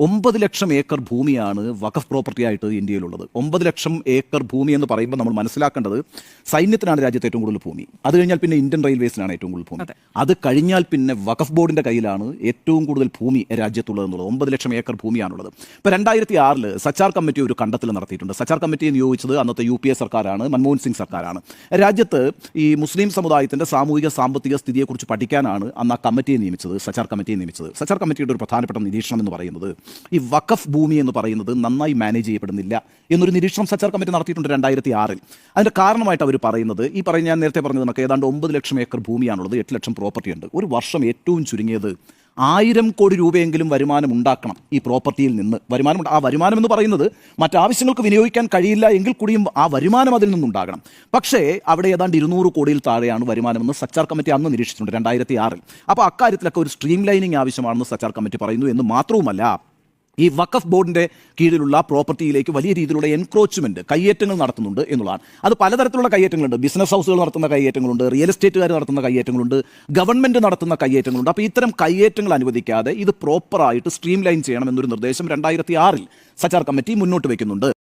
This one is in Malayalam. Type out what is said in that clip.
ഒമ്പത് ലക്ഷം ഏക്കർ ഭൂമിയാണ് വഖഫ് പ്രോപ്പർട്ടി ആയിട്ട് ഇന്ത്യയിലുള്ളത്. ഒമ്പത് ലക്ഷം ഏക്കർ ഭൂമി എന്ന് പറയുമ്പോൾ നമ്മൾ മനസ്സിലാക്കേണ്ടത് സൈന്യത്തിനാണ് രാജ്യത്ത് ഏറ്റവും കൂടുതൽ ഭൂമി. അത് കഴിഞ്ഞാൽ പിന്നെ ഇന്ത്യൻ റെയിൽവേസിനാണ് ഏറ്റവും കൂടുതൽ ഭൂമി. അത്. കഴിഞ്ഞാൽ പിന്നെ വഖഫ് ബോർഡിന്റെ കയ്യിലാണ് ഏറ്റവും കൂടുതൽ ഭൂമി രാജ്യത്തുള്ളത് എന്നുള്ളത്. ഒമ്പത് ലക്ഷം ഏക്കർ ഭൂമിയാണുള്ളത്. ഇപ്പോൾ രണ്ടായിരത്തി ആറിൽ സച്ചാർ കമ്മിറ്റി ഒരു കണ്ടെത്തൽ നടത്തിയിട്ടുണ്ട്. സച്ചാർ കമ്മിറ്റിയെ നിയോഗിച്ചത് അന്നത്തെ യു പി എ സർക്കാരാണ് മൻമോഹൻ സിംഗ് സർക്കാരാണ്. രാജ്യത്ത് ഈ മുസ്ലിം സമുദായത്തിന്റെ സാമൂഹിക സാമ്പത്തിക സ്ഥിതിയെക്കുറിച്ച് പഠിക്കാനാണ് അന്ന് ആ കമ്മിറ്റിയെ നിയമിച്ചത് സച്ചാർ കമ്മിറ്റിയെ നിയമിച്ചത്. സച്ചാർ കമ്മിറ്റിയുടെ ഒരു പ്രധാനപ്പെട്ട നിരീക്ഷണം എന്ന് പറയുന്നത് ഈ വഖഫ് ഭൂമി എന്ന് പറയുന്നത് നന്നായി മാനേജ് ചെയ്യപ്പെടുന്നില്ല എന്നൊരു നിരീക്ഷണം സച്ചാർ കമ്മിറ്റി നടത്തിയിട്ടുണ്ട് രണ്ടായിരത്തി ആറിൽ അതിന്റെ കാരണമായിട്ട് അവർ പറയുന്നത് ഈ പറഞ്ഞ ഞാൻ നേരത്തെ പറഞ്ഞത് നമുക്ക് ഏതാണ്ട് ഒമ്പത് ലക്ഷം ഏക്കർ ഭൂമിയാണുള്ളത് എട്ട് ലക്ഷം പ്രോപ്പർട്ടി ഉണ്ട്. ഒരു വർഷം ഏറ്റവും ചുരുങ്ങിയത് ആയിരം കോടി രൂപയെങ്കിലും വരുമാനം ഉണ്ടാക്കണം ഈ പ്രോപ്പർട്ടിയിൽ നിന്ന്. വരുമാനം. ആ വരുമാനം എന്ന് പറയുന്നത് മറ്റാവശ്യങ്ങൾക്ക് വിനിയോഗിക്കാൻ കഴിയില്ല എങ്കിൽ കൂടിയും ആ വരുമാനം അതിൽ നിന്നുണ്ടാകണം. പക്ഷേ അവിടെ ഏതാണ്ട് ഇരുന്നൂറ് കോടിയിൽ താഴെയാണ് വരുമാനമെന്ന് സച്ചാർ കമ്മിറ്റി അന്ന് നിരീക്ഷിച്ചിട്ടുണ്ട് രണ്ടായിരത്തി ആറിൽ അപ്പോൾ അക്കാര്യത്തിലൊക്കെ ഒരു സ്ട്രീം ലൈനിങ് ആവശ്യമാണെന്ന് സച്ചാർ കമ്മിറ്റി പറയുന്നു എന്ന് മാത്രവുമല്ല ഈ വഖഫ് ബോർഡിന്റെ കീഴിലുള്ള പ്രോപ്പർട്ടിയിലേക്ക് വലിയ രീതിയിലുള്ള എൻക്രോച്ച്മെന്റ് കയ്യേറ്റങ്ങൾ നടത്തുന്നുണ്ട് എന്നുള്ളതാണ്. അത് പലതരത്തിലുള്ള കയ്യേറ്റങ്ങളുണ്ട്. ബിസിനസ് ഹൗസുകൾ നടത്തുന്ന കയ്യേറ്റങ്ങളുണ്ട്. റിയൽ എസ്റ്റേറ്റുകാർ നടത്തുന്ന കയ്യേറ്റങ്ങളുണ്ട്. ഗവൺമെന്റ് നടത്തുന്ന കയ്യേറ്റങ്ങളുണ്ട്. അപ്പോൾ ഇത്തരം കയ്യേറ്റങ്ങൾ അനുവദിക്കാതെ ഇത് പ്രോപ്പറായിട്ട് സ്ട്രീം ലൈൻ ചെയ്യണം എന്നൊരു നിർദ്ദേശം രണ്ടായിരത്തി ആറിൽ സച്ചാർ കമ്മിറ്റി മുന്നോട്ട് വെക്കുന്നുണ്ട്.